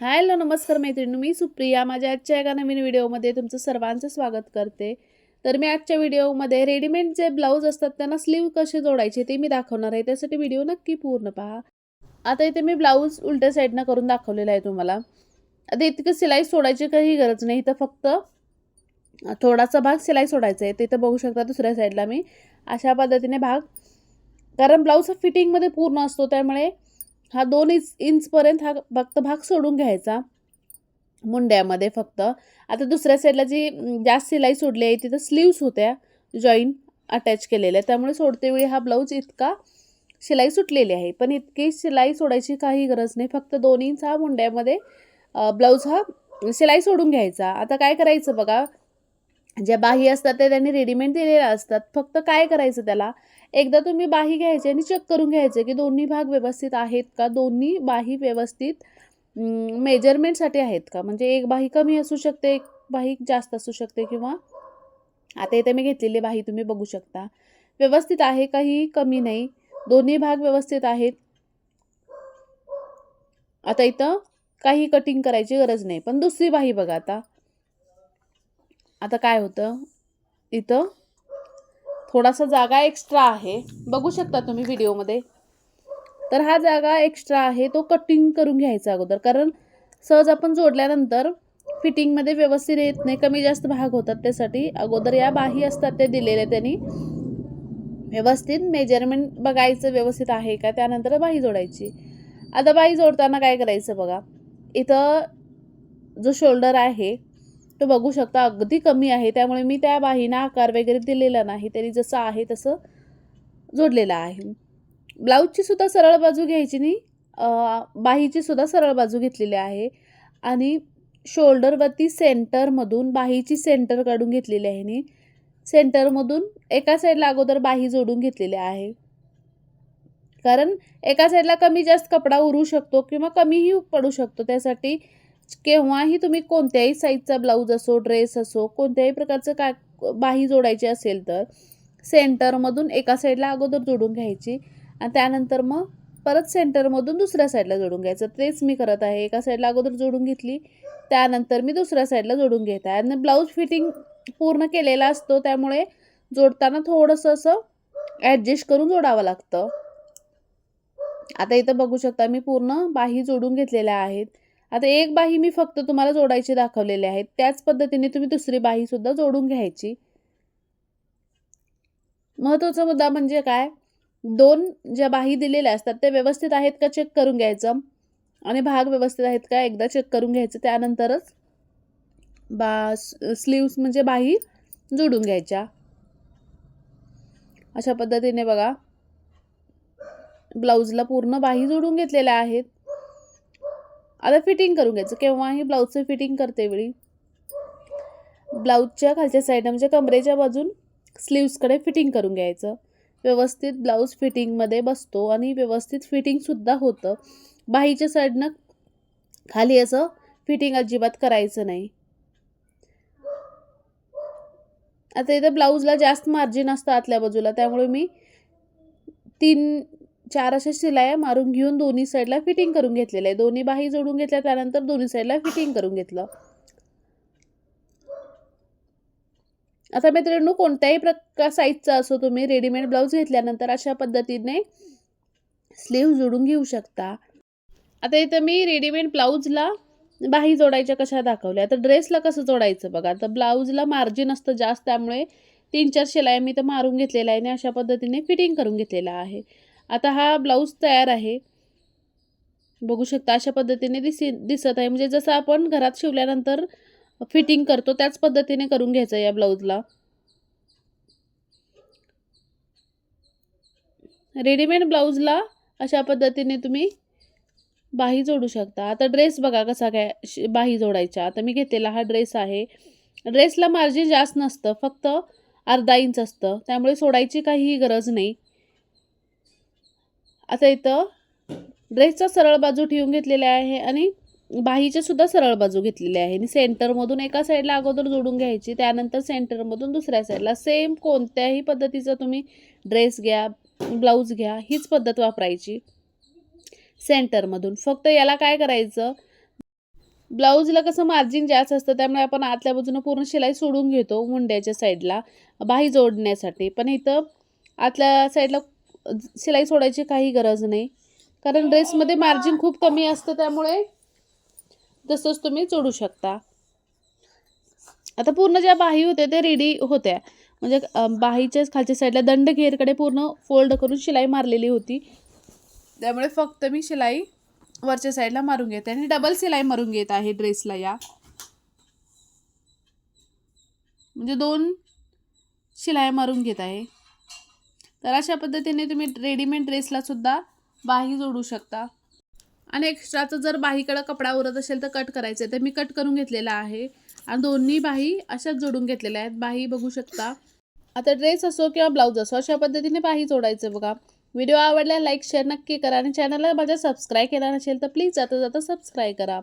Hello नमस्कार मैत्रिणी मी सुप्रिया. माझ्या आजच्या एका नवीन व्हिडिओमध्ये तुमचं सर्वांचं स्वागत करते. तर मी आजच्या व्हिडिओमध्ये रेडीमेड जे ब्लाऊज असतात त्यांना स्लीव कसे जोडायचे ते मी दाखवणार आहे. त्यासाठी व्हिडिओ नक्की पूर्ण पहा. आता इथे मी ब्लाऊज उलट्या साईडनं करून दाखवलेला आहे तुम्हाला. आता इतकं सिलाई सोडायची काही गरज नाही. इथं फक्त थोडासा भाग सिलाई सोडायचा आहे. तिथं बघू शकता दुसऱ्या साईडला मी. अशा पद्धतीने भाग. कारण ब्लाऊज हा फिटिंगमध्ये पूर्ण असतो त्यामुळे हा दोन इंच इंचपर्यंत हा फक्त भाग सोडून घ्यायचा. मुंड्यामध्ये फक्त. आता दुसऱ्या साईडला जी जास्त सिलाई सोडली आहे तिथं स्लीव्स होत्या जॉईन अटॅच केलेल्या. त्यामुळे सोडते वेळी हा ब्लाऊज इतका शिलाई सुटलेली आहे. पण इतकी शिलाई सोडायची काही गरज नाही. फक्त दोन इंच हा मुंड्यामध्ये ब्लाऊज हा शिलाई सोडून घ्यायचा. आता काय करायचं बघा? ज्या बाही असतात त्या त्यांनी रेडीमेड दिलेल्या असतात. फक्त काय करायचं त्याला? एकदा तुम्ही बाही घ्यायची आणि चेक करून घ्यायचे की दोन्ही भाग व्यवस्थित आहेत का? दोन्ही बाही व्यवस्थित मेजरमेंटसाठी आहेत का? म्हणजे एक बाही कमी असू शकते एक बाही जास्त असू शकते किंवा आता इथे मी घेतलेली बाही तुम्ही बघू शकता. व्यवस्थित आहे काही कमी नाही. दोन्ही भाग व्यवस्थित आहेत. आता इथं काही कटिंग करायची गरज नाही. पण दुसरी बाही बघा आता. आता काय होतं? इथं थोडासा जागा एक्स्ट्रा आहे. बघू शकता तुम्ही व्हिडिओमध्ये. तर हा जागा एक्स्ट्रा आहे तो कटिंग करून घ्यायचा अगोदर. कारण सहज आपण जोडल्यानंतर फिटिंगमध्ये व्यवस्थित येत नाही कमी जास्त भाग होतात त्यासाठी. अगोदर या बाही असतात ते दिलेले त्यांनी. व्यवस्थित मेजरमेंट बघायचं व्यवस्थित आहे का? त्यानंतर बाही जोडायची. आता बाही जोडताना काय करायचं बघा? इथं जो शोल्डर आहे तो बघू शकता अगदी कमी आहे. त्यामुळे मी त्या बाहीना आकार वगैरे दिलेला नाही. तरी जसं आहे तसं जोडलेलं आहे. ब्लाऊजची सुद्धा सरळ बाजू घ्यायची नाही. बाहीची सुद्धा सरळ बाजू घेतलेली आहे. आणि शोल्डरवरती सेंटरमधून बाहीची सेंटर काढून घेतलेली आहे नी सेंटरमधून एका साईडला अगोदर बाही जोडून घेतलेली आहे. कारण एका साईडला कमी जास्त कपडा उरू शकतो किंवा कमीही पडू शकतो. त्यासाठी केव्हाही तुम्ही कोणत्याही साईजचा ब्लाऊज असो ड्रेस असो कोणत्याही प्रकारचं का बाही जोडायची असेल तर सेंटरमधून एका साईडला अगोदर जोडून घ्यायची आणि त्यानंतर मग परत सेंटरमधून दुसऱ्या साईडला जोडून घ्यायचं. तेच मी करत आहे. एका साईडला अगोदर जोडून घेतली त्यानंतर मी दुसऱ्या साईडला जोडून घेत आहे. आणि ब्लाऊज फिटिंग पूर्ण केलेला असतो त्यामुळे जोडताना थोडंसं असं ॲडजस्ट करून जोडावं लागतं. आता इथं बघू शकता मी पूर्ण बाही जोडून घेतलेल्या आहेत. आता एक बाही मी फक्त तुम्हाला जोडायची दाखवलेली आहेत. त्याच पद्धतीने तुम्ही दुसरी बाही सुद्धा जोडून घ्यायची. महत्त्वाचा मुद्दा म्हणजे काय? दोन ज्या बाही दिलेल्या असतात त्या व्यवस्थित आहेत का चेक करून घ्यायचं? आणि भाग व्यवस्थित आहेत का एकदा चेक करून घ्यायचं. त्यानंतरच बा स्लीव्स म्हणजे बाही जोडून घ्यायच्या. अशा पद्धतीने बघा. ब्लाऊजला पूर्ण बाही जोडून घेतलेल्या आहेत. आता फिटिंग करून घ्यायचं. केव्हाही ब्लाऊजचं फिटिंग करते वेळी? ब्लाऊजच्या खालच्या साईडनं म्हणजे कमरेच्या बाजून स्लीव्सकडे फिटिंग करून घ्यायचं. व्यवस्थित ब्लाऊज फिटिंगमध्ये बसतो आणि व्यवस्थित फिटिंगसुद्धा होतं. बाहीच्या साईडनं खाली असं फिटिंग अजिबात करायचं नाही. आता इथं ब्लाऊजला जास्त मार्जिन असतं आतल्या बाजूला. त्यामुळे मी तीन चार अशा शिलाया मारून घेऊन दोन्ही साईडला फिटिंग करून घेतलेलं आहे दोन्ही बाही जोडून घेतल्या त्यानंतर दोन्ही साईडला फिटिंग करून घेतलं. आता मित्रांनो कोणत्याही प्रकार साईजचा असो तुम्ही रेडीमेड ब्लाऊज घेतल्यानंतर अशा पद्धतीने स्लीव जोडून घेऊ शकता. आता इथं मी रेडीमेड ब्लाऊजला बाही जोडायच्या कशा दाखवल्या? तर ड्रेसला कसं जोडायचं बघा? आता ब्लाऊजला मार्जिन असतं जास्त त्यामुळे तीन चार शिलाई मी तर मारून घेतलेला आहे आणि अशा पद्धतीने फिटिंग करून घेतलेला आहे. आता हा ब्लाऊज तयार आहे. बघू शकता अशा पद्धतीने दिसी दिसत आहे. म्हणजे जसं आपण घरात शिवल्यानंतर फिटिंग करतो त्याच पद्धतीने करून घ्यायचं या ब्लाऊजला. रेडीमेड ब्लाऊजला अशा पद्धतीने तुम्ही बाही जोडू शकता. आता ड्रेस बघा कसा काय बाही जोडायच्या आता मी घेतलेला हा ड्रेस आहे. ड्रेसला मार्जिन जास्त नसतं. फक्त अर्धा इंच असतं. त्यामुळे सोडायची काहीही गरज नाही. आता इथं ड्रेसचा सरळ बाजू ठेवून घेतलेल्या आहे आणि बाहीच्या सुद्धा सरळ बाजू घेतलेली आहे. आणि सेंटरमधून एका साईडला अगोदर जोडून घ्यायची त्यानंतर सेंटरमधून दुसऱ्या साईडला सेम कोणत्याही पद्धतीचा तुम्ही ड्रेस घ्या ब्लाऊज घ्या हीच पद्धत वापरायची सेंटरमधून फक्त याला काय करायचं ब्लाऊजला कसं मार्जिन जास्त असतं त्यामुळे आपण आतल्या बाजूनं पूर्ण शिलाई सोडून घेतो मुंड्याच्या साईडला बाही जोडण्यासाठी. पण इथं आतल्या साईडला शिलाई सोडायची काही गरज नाही. कारण ड्रेसमध्ये मार्जिन खूप कमी असतं त्यामुळे तसंच तुम्ही चोडू शकता. आता पूर्ण ज्या बाही होत्या त्या रेडी होत्या. म्हणजे बाहीच्याच खालच्या साईडला दंड घेरकडे पूर्ण फोल्ड करून शिलाई मारलेली होती. त्यामुळे फक्त मी शिलाई वरच्या साईडला मारून घेते आणि डबल शिलाई मारून घेत आहे ड्रेसला या. म्हणजे दोन शिलाई मारून घेत आहे. तर अशा पद्धतीने तुम्ही रेडीमेड ड्रेसला सुद्धा बाही जोडू शकता. आणि एक्स्ट्राचं जर बाहीकडं कपडा उरत असेल तर कट करायचं आहे तर मी कट करून घेतलेला आहे. आणि दोन्ही बाही अशाच जोडून घेतलेल्या आहेत. बाही बघू शकता. आता ड्रेस असो किंवा ब्लाऊज असो अशा पद्धतीने बाही जोडायचं बघा. व्हिडिओ आवडला लाईक शेअर नक्की करा. आणि चॅनलला माझ्या सबस्क्राईब केला नसेल तर प्लीज जाता जाता सबस्क्राईब करा.